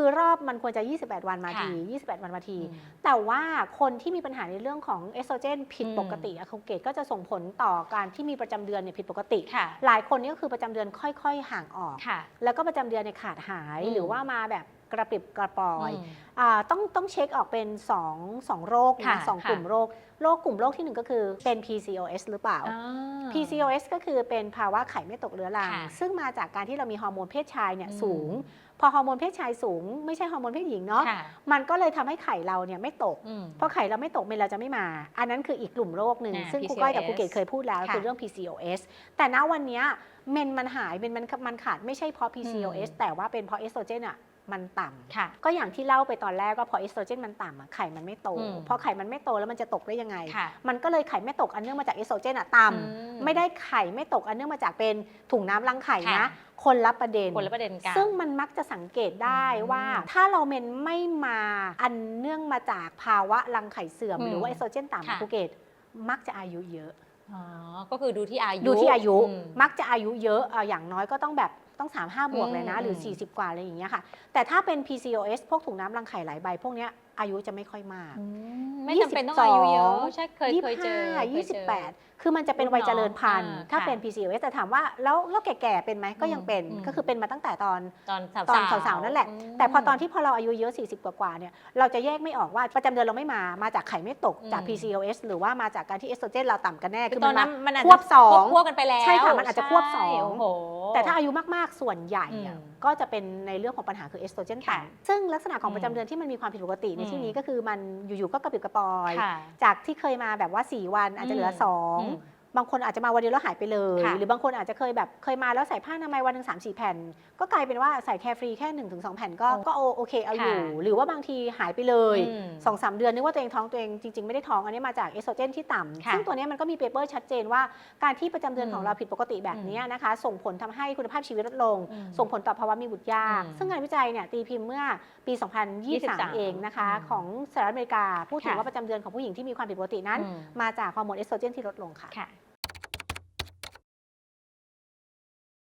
คือรอบมันควรจะ 28 วันมาที 28 วันมาที แต่ว่าคนที่มีปัญหาในเรื่องของเอสโตรเจนผิดปกติอะคาเกตก็จะส่งผลต่อการที่มีประจำเดือนเนี่ยผิดปกติค่ะหลายคนนี่ก็คือประจำเดือนค่อยๆ ห่างออกค่ะแล้วก็ประจำเดือนในยขาดหายอืมหรือว่ามาแบบ กระปริบกระปอยมอ่าต้องต้องเช็คออกเป็น2งโรคค่ะนะสองค่ะกลุ่มโรค โรคกลุ่มโรคที่หนึ่งก็คือเป็น PCOS หรือเปล่าอ่า PCOS ก็คือเป็นภาวะไข่ไม่ตกเรื้อรังค่ะซึ่งมาจากการที่เรามีฮอร์โมนเพศชายเนี่ยอืมสูง พอฮอร์โมนเพศชายสูง ไม่ใช่ฮอร์โมนเพศหญิงเนาะค่ะมันก็เลยทำให้ไข่เราเนี่ยไม่ตกอืมพอไข่เราไม่ตกเมลเราจะไม่มา อันนั้นคืออีกกลุ่มโรคหนึ่งอ่าซึ่งครูก้อยกับ PCOS ครูเกดเคยพูดแล้วค่ะคือเรื่อง PCOS แต่ณวันเนี้ยเมนมันหายเมนมันมันขาดไม่ใช่เพราะ PCOS อืมแต่ว่าเป็นเพราะเอสโตรเจนอะ มันต่ำค่ะก็อย่างที่เล่าไปตอนแรกก็พอเอสโตรเจนมันต่ำอะไข่มันไม่โตอืมพอไข่มันไม่โตแล้วมันจะตกได้ยังไงค่ะมันก็เลยไข่ไม่ตกอันเนื่องมาจากเอสโตรเจนอะต่ำอืมไม่ได้ไข่ไม่ตกอันเนื่องมาจากเป็นถุงน้ำรังไข่ค่ะนะคนละประเด็นคนละประเด็นกันซึ่งมันมักจะสังเกตได้อืมว่า ถ้าเราเมนไม่มาอันเนื่องมาจากภาวะรังไข่เสื่อมอืมหรือว่าเอสโตรเจนต่ำค่ะภูเก็ตมักจะอายุเยอะอ๋อก็คือดูที่อายุดูที่อายุอืมมักจะอายุเยอะเอาอย่างน้อยก็ต้องแบบ ต้อง 3 5 บวกเลยนะ หรืออืม40 กว่าอะไรอย่างเงี้ยค่ะ แต่ถ้าเป็น PCOS พวกถุงน้ำรังไข่หลายใบ พวกเนี้ยอายุจะไม่ค่อยมากอืมไม่จำเป็นต้องอายุเยอะใช่เคยเคยเจอเคยเจอ28คือมันจะเป็นวัยเจริญพันธุ์รุ่นน้องถ้าอ่าเป็น PCOS แต่ถามว่าแล้วแล้วแก่ๆเป็นไหมก็ยังเป็นอืมก็คือเป็นมาตั้งแต่ตอนตอนสาวตอนสาวๆนั่นแหละมแต่พอตอนที่พอเราอายุเยอะ 40 กว่าๆเนี่ยเราจะแยกไม่ออกว่าประจำเดือนเราไม่มามาจากไข่ไม่ตกจากอืม PCOS หรือว่ามาจากการที่เอสโตรเจนเราต่ำกันแน่คือตอนนั้นมันอาจจะควบสองควบกันไปแล้วใช่ค่ะมันอาจจะควบสองใช่โอ้โห แต่ถ้าอายุมากๆ ส่วนใหญ่อะอืมก็จะเป็นในเรื่องของปัญหาคือเอสโตรเจนค่ะต่ำซึ่งลักษณะของอืมประจำเดือนที่มันมีความผิดปกติในอืมที่นี้ก็คือมันอยู่ๆก็กระปิบกระปอย ค่ะจากที่เคยมาแบบว่า 4 วันอาจจะเหลือ อืม 2 บางคนอาจจะมาวันเดียวแล้วหายไปเลย ค่ะหรือบางคนอาจจะเคยแบบเคยมาแล้วใส่ผ้าอนามัยวันหนึ่งสามสี่แผ่น ก็กลายเป็นว่าใส่แคร์ฟรีแค่1นถึงสแผ่นก็โอ้ก็โอโอเคเอาอยู่ ค่ะหรือว่าบางทีหายไปเลยอืมสองสามเดือนนึกว่าตัวเองท้องตัวเองจริง ๆ ไม่ได้ท้องอันนี้มาจากเอสโตรเจนที่ต่ำค่ะซึ่งตัวเนี้ยมันก็มีเปเปอร์ชัดเจนว่าการที่ประจำเดือนอืมของเราผิดปกติแบบเนี้ยนะคะ ส่งผลทำให้คุณภาพชีวิตลดลง อืมส่งผลต่อภาวะมีบุตรยาก อืมซึ่งงานวิจัยเนี่ยตีพิมพ์เมื่อปี2023เองนะคะอืมของสหรัฐอเมริกาพูดถึงค่ะ ว่าประจำเดือนของผู้หญิงที่มีความผิดปกตินั้น อืมมาจากฮอร์โมนเอสโตรเจนที่ลดลงค่ะ ค่ะ